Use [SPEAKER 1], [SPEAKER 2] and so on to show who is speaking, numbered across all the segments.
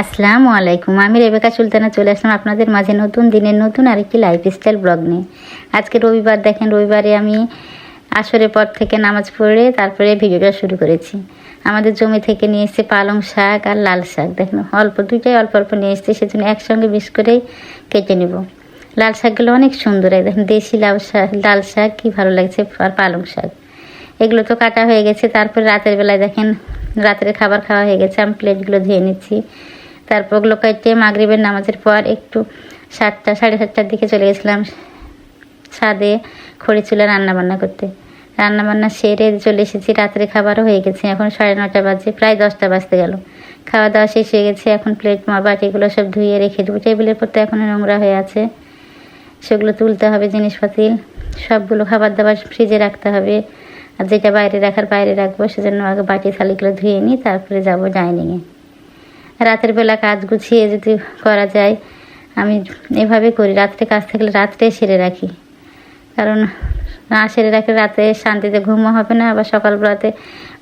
[SPEAKER 1] আসসালামু আলাইকুম। আমি রেবেকা সুলতানা, চলে আসলাম আপনাদের মাঝে নতুন দিনের নতুন আর আরেকটি লাইফস্টাইল ব্লগ নিয়ে। আজকে রবিবার, দেখেন রবিবারে আমি আসরের পর থেকে নামাজ পড়ে তারপরে ভিডিওটা শুরু করেছি। আমাদের জমি থেকে নিয়ে এসেছে পালং শাক আর লাল শাক। দেখেন, অল্প দুইটাই অল্প অল্প নিয়ে এসেছে, সেজন্য একসঙ্গে বেশ করেই কেটে নেব। লাল শাকগুলো অনেক সুন্দর এই দেখেন, দেশি লাল শাক লাল শাক, কী ভালো লাগছে, আর পালং শাক। এগুলো তো কাটা হয়ে গেছে, তারপরে রাতের বেলায় দেখেন, রাতের খাবার খাওয়া হয়ে গেছে, আমি প্লেটগুলো ধুয়ে নিচ্ছি। তারপর ওগুলো কেটে মাগরিবের নামাজের পর একটু সাতটা, সাড়ে সাতটার দিকে চলে গেছিলাম ছাদে খড়ি চুলে রান্না বান্না করতে। রান্না বান্না সেরে চলে এসেছি, রাত্রে খাবারও হয়ে গেছে। এখন সাড়ে নটা বাজে, প্রায় দশটা বাজতে গেল। খাওয়া দাওয়া শেষ হয়ে গেছে, এখন প্লেট বাটিগুলো সব ধুয়ে রেখে দেবো। টেবিলের পর তো এখনও নোংরা হয়ে আছে। সেগুলো তুলতে হবে জিনিসপাতি সবগুলো খাবার দাবার ফ্রিজে রাখতে হবে। আর যেটা বাইরে রাখার বাইরে রাখব, সেজন্য আগে বাটি থালিগুলো ধুয়ে নিই তারপরে যাব ডাইনিংয়ে রাতের বেলা কাজ গুছিয়ে যদি করা যায়, আমি এভাবে করি। রাত্রে কাজ থাকলে রাত্রে সেরে রাখি। কারণ না সেরে রাখলে রাতে শান্তিতে ঘুমও হবে না, আবার সকালবেলাতে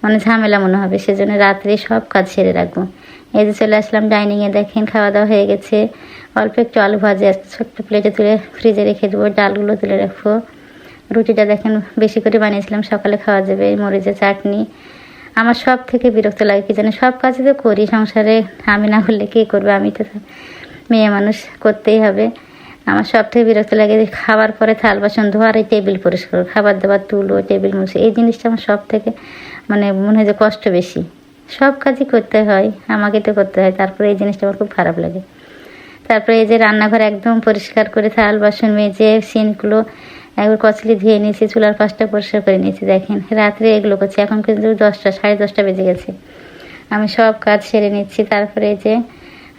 [SPEAKER 1] মানে ঝামেলা মনে হবে। সেজন্য রাত্রে সব কাজ সেরে রাখব। এই যে চলে আসলাম ডাইনিংয়ে, দেখেন খাওয়া দাওয়া হয়ে গেছে। অল্প একটু আলু ভাজি আসতে ছোট্ট প্লেটে তুলে ফ্রিজে রেখে দেবো, ডালগুলো তুলে রাখব। রুটিটা দেখেন বেশি করে বানিয়েছিলাম, সকালে খাওয়া যাবে। মরিচের চাটনি আমার সব থেকে বিরক্ত লাগে কি জানি, সব কাজ তো করি, সংসারে আমি না করলে কে করবে? আমি তো মেয়ে মানুষ, করতেই হবে। আমার সব থেকে বিরক্ত লাগে যে খাবার পরে থাল, বাসন ধোয়ার এই টেবিল পরিষ্কার, খাবার দাবার তুলো, টেবিল মুছে, এই জিনিসটা আমার সব থেকে মানে মনে হয় যে কষ্ট বেশি। সব কাজই করতে হয়, আমাকে তো করতে হয়, তারপরে এই জিনিসটা আমার খুব খারাপ লাগে। তারপরে এই যে রান্নাঘর একদম পরিষ্কার করে, থাল, বাসন মেজে, সিনগুলো একবার কচলি ধুয়ে নিয়েছি, চুলার পাশটা পরিষ্কার করে নিয়েছি, দেখেন। রাত্রে এগুলো করছি, এখন কিন্তু দশটা, সাড়ে দশটা বেজে গেছে। আমি সব কাজ সেরে নিচ্ছি, তারপরে যে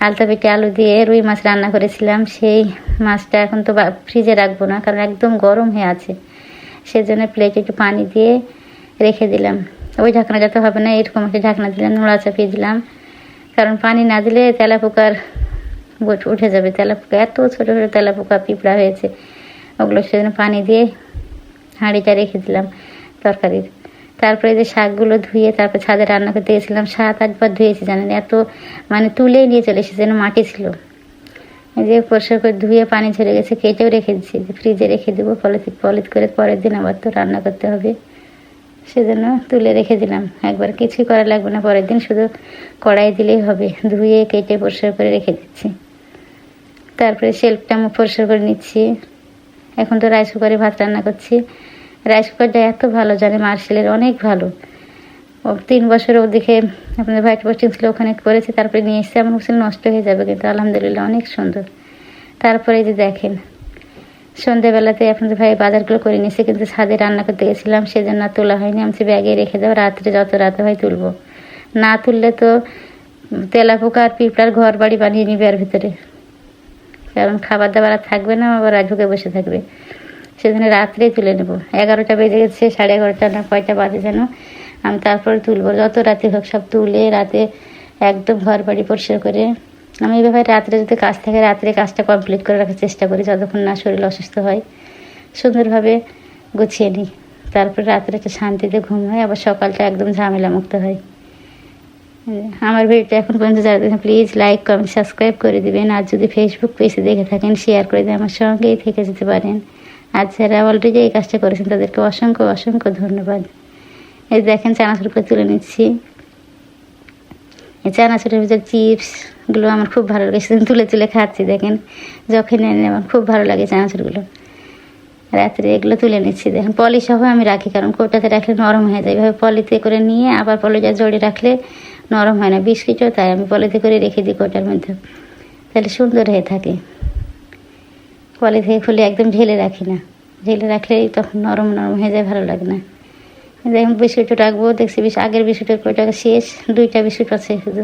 [SPEAKER 1] আলতা পেটে আলু দিয়ে রুই মাছ রান্না করেছিলাম, সেই মাছটা এখন তো ফ্রিজে রাখব না, কারণ একদম গরম হয়ে আছে। সেজন্য প্লেটে একটু পানি দিয়ে রেখে দিলাম। ওই ঢাকনাটা তো হবে না, এরকম একটা ঢাকনা দিলাম, নোড়া চাপিয়ে দিলাম। কারণ পানি না দিলে তেলা পোকার উঠে যাবে তেলা পোকা এত ছোটো ছোটো তেলা পোকা পিঁপড়া হয়েছে। ওগুলো সেজন্য পানি দিয়ে হাঁড়িটা রেখে দিলাম তরকারির তারপরে যে শাকগুলো ধুয়ে তারপর ছাদে রান্না করতে গেছিলাম, সাত আটবার ধুয়েছি জানেন, এত মানে তুলেই নিয়ে চলে এসেছে, যেন মাটি ছিল। যে পরিষ্কার করে ধুয়ে পানি ঝরে গেছে, কেটেও রেখে দিচ্ছি ফ্রিজে রেখে দেবো, পলিথিন পলিথ করে পরের দিন আবার তো রান্না করতে হবে। সেজন্য তুলে রেখে দিলাম। একবার কিছুই করা লাগবে না, পরের দিন শুধু কড়াই দিলেই হবে, ধুয়ে, কেটে পরিষ্কার করে রেখে দিচ্ছি। তারপরে শেল্ফটা আমি পরিষ্কার করে নিচ্ছি। এখন তো রাইস কুকারে ভাত রান্না করছি। রাইস কুকারটা এত ভালো জানে মার্শালের অনেক ভালো। তিন বছর ওদিকে আপনাদের ভাইট পোস্টিং ছিল, ওখানে করেছি, তারপরে নিয়ে এসে আমার বলছিল নষ্ট হয়ে যাবে কিন্তু আলহামদুলিল্লাহ অনেক সুন্দর। তারপরে যে দেখেন, সন্ধেবেলাতে আপনাদের ভাই বাজারগুলো করে নিয়েছে, কিন্তু ছাদে রান্না করতে গেছিলাম, সেজন্য তোলা হয়নি। আমি ব্যাগে রেখে দাও রাত্রে যত রাতে হয় তুলবো। না তুললে তো তেলা পোকা আর পিঁপড়ার ঘর বাড়ি বানিয়ে নিবে আর ভিতরে। কারণ খাবার দাবার আর থাকবে না, আবার ঢুকে বসে থাকবে। সেজন্য রাত্রেই তুলে নেব। এগারোটা বেজে গেছে, সাড়ে এগারোটা না, কয়টা বাজে যেন? আমি তারপরে তুলবো। যত রাতে হোক সব তুলে রাতে একদম ঘর বাড়ি পরিষ্কার করে আমি এভাবে রাত্রে যদি কাজ থাকে, রাত্রে কাজটা কমপ্লিট করে রাখার চেষ্টা করি যতক্ষণ না শরীর অসুস্থ হয়। সুন্দরভাবে গুছিয়ে নিই। তারপরে রাত্রে একটা শান্তিতে ঘুম হয়, আবার সকালটা একদম ঝামেলা মুক্ত হয়। আমার ভিডিওটা এখন পর্যন্ত যারা দেখেন প্লিজ লাইক কমেন্ট সাবস্ক্রাইব করে দিবেন। আর যদি ফেসবুক পেজে দেখে থাকেন শেয়ার করে দিয়ে আমার সঙ্গেই থেকে যেতে পারেন। আর যারা অলরেডি এই কাজটা করেছেন, তাদেরকে অসংখ্য অসংখ্য ধন্যবাদ। এই দেখেন, চানাচুর করে তুলে নিচ্ছি। এই চানাচুরের ভিতরে চিপসগুলো আমার খুব ভালো লাগে সেদিন তুলে তুলে খাচ্ছি, দেখেন। যখন এনে আমার খুব ভালো লাগে চানাচুরগুলো। রাত্রে এগুলো তুলে নিচ্ছি। দেখেন পলি সহ আমি রাখি, কারণ কোটাতে রাখলে নরম হয়ে যায় এভাবে পলিতে করে নিয়ে আবার পলিটা জড়ে রাখলে নরম হয় না। বিস্কিটও তাই, আমি পলিতে করে রেখে দিই কোটার মধ্যে। তাহলে সুন্দর হয়ে থাকে। পলি থেকে খুলে একদম ঢেলে রাখি না। ঢেলে রাখলেই তখন নরম নরম হয়ে যায়, ভালো লাগে না। দেখুন, বিস্কুটও রাখব। দেখছি বিশ আগের বিস্কুটের কোটা শেষ। দুইটা বিস্কুট আছে শুধু।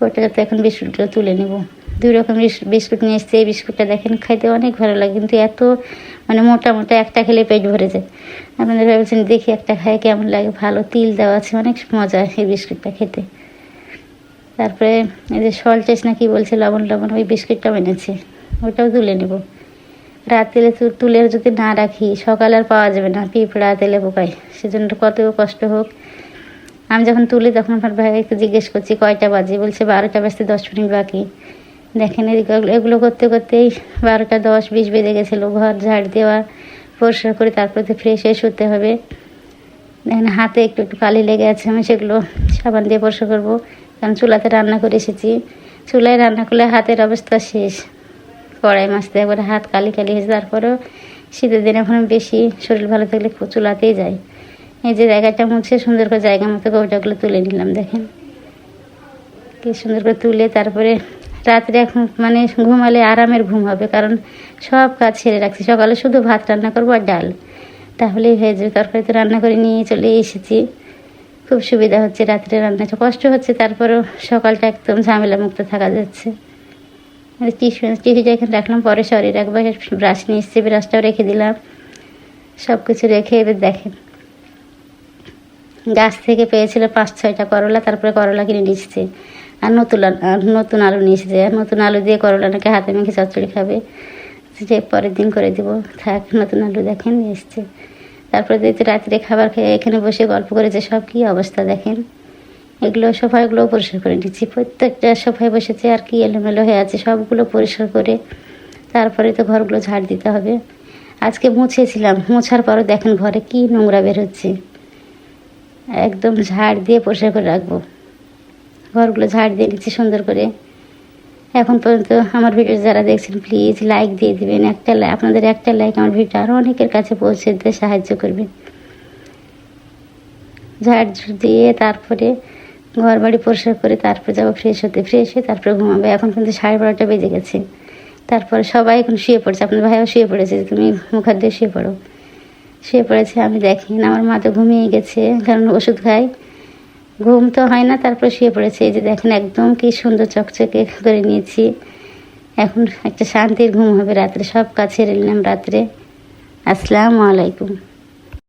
[SPEAKER 1] ওইটা যাতে এখন বিস্কুটগুলো তুলে নেব। দুই রকম বিস- বিস্কুট নিয়ে এসছি। এই বিস্কুটটা দেখেন, খাইতে অনেক ভালো লাগে, কিন্তু এত মানে মোটা মোটা একটা খেলে পেট ভরে যায়। আপনাদের ভেবেছেন, দেখি একটা খাই কেমন লাগে? ভালো তিল দেওয়া আছে, অনেক মজা এই বিস্কুটটা খেতে। তারপরে এই যে সল্টেস না কি বলছে, লবণ লবণ ওই বিস্কুটটা এনেছে। ওটাও তুলে নেব। রাত তেলে তু- তুলে যদি না রাখি, সকাল আর পাওয়া যাবে না পিঁপড়া তেলে পোকায়। সেজন্য কত কষ্ট হোক। আমি যখন তুলি তখন আমার ভাইকে জিজ্ঞেস করছি, কয়টা বাজে? বলছে, বারোটা বাজতে দশ মিনিট বাকি। দেখেন এগুলো করতে করতেই বারোটা দশ, বিশ বেজে গেছিল। ঘর ঝাড় দেওয়া, পরিষ্কার করে তারপরে তো ফ্রেশ হয়ে শুতে হবে। দেখেন হাতে একটু একটু কালি লেগে আছে, আমি সেগুলো সাবান দিয়ে পরিষ্কার করব। কারণ চুলাতে রান্না করে এসেছি। চুলায় রান্না করলে হাতের অবস্থা শেষ। কড়াই মাছতে একবারে হাত কালি কালি হয়েছে, তারপরেও শীতের দিনে এখন বেশি শরীর ভালো থাকলে চুলাতেই যায়। এই যে জায়গাটা মুছে সুন্দর করে জায়গা মতো কৌটাগুলো তুলে নিলাম, দেখেন। কি সুন্দর করে তুলে তারপরে রাত্রে এখন মানে ঘুমালে আরামের ঘুম হবে, কারণ সব কাজ ছেড়ে রাখছি। সকালে শুধু ভাত রান্না করব আর ডাল। তাহলেই হয়ে যাবে, তরকারি তো রান্না করে নিয়ে চলে এসেছি। খুব সুবিধা হচ্ছে রাত্রে রান্নাটা। কষ্ট হচ্ছে, তারপরেও সকালটা একদম ঝামেলা মুক্ত থাকা যাচ্ছে। টিস্যু, টিস্যুটা এখানে রাখলাম, পরে শরীর একবার ব্রাশ নিয়ে এসেছি, ব্রাশটাও রেখে দিলাম। সব কিছু রেখে এবার দেখেন। গাছ থেকে পেয়েছিল পাঁচ, ছয়টা করলা, তারপরে করলা কিনে নিয়ে এসেছে। আর নতুন নতুন আলু নিয়ে এসেছে। নতুন আলু দিয়ে করলা নাকি হাতে মেখে চচ্চড়ি খাবে। যে পরের দিন করে দিব। থাক, নতুন আলু দেখেন, নিয়ে এসছে। তারপরে দেখতে রাত্রে খাবার খেয়ে এখানে বসে গল্প করেছে। সব কী অবস্থা দেখেন? এগুলো সোফাগুলো পরিষ্কার করে নিচ্ছি। প্রত্যেকটা সোফায় বসেছে আর কি এলোমেলো হয়ে আছে। সবগুলো পরিষ্কার করে তারপরে তো ঘরগুলো ঝাড় দিতে হবে। আজকে মুছেছিলাম। মোছার পরও দেখেন ঘরে কি নোংরা বের হচ্ছে। একদম ঝাড় দিয়ে পরিষ্কার করে রাখব। ঘরগুলো ঝাড় দিয়ে নিচ্ছি সুন্দর করে। এখন পর্যন্ত আমার ভিডিও যারা দেখছেন প্লিজ লাইক দিয়ে দিবেন। একটা লাইক আপনাদের একটা লাইক আমার ভিডিও আরও অনেকের কাছে পৌঁছে দিতে সাহায্য করবে। ঝাড় ঝুড় দিয়ে তারপরে ঘর বাড়ি পরিষ্কার করে তারপরে যাব ফ্রেশ হতে। ফ্রেশ হয়ে তারপরে ঘুমাবে। এখন কিন্তু সাড়ে বারোটা বেজে গেছে। তারপরে সবাই এখন শুয়ে পড়েছে। আপনার ভাইও শুয়ে পড়েছে তুমি মুখার দিয়ে শুয়ে পড়ো। শুয়ে পড়েছে, আমি দেখি না, আমার মা তো ঘুমিয়ে গেছে, কারণ ওষুধ খাই ঘুম তো হয় না, তারপর শুয়ে পড়েছে, এই যে দেখেন একদম কি সুন্দর চকচকে করে নিয়েছি। এখন একটা শান্তির ঘুম হবে রাত্রে, সব কাছে রেলাম রাত্রে। আসসালামু আলাইকুম।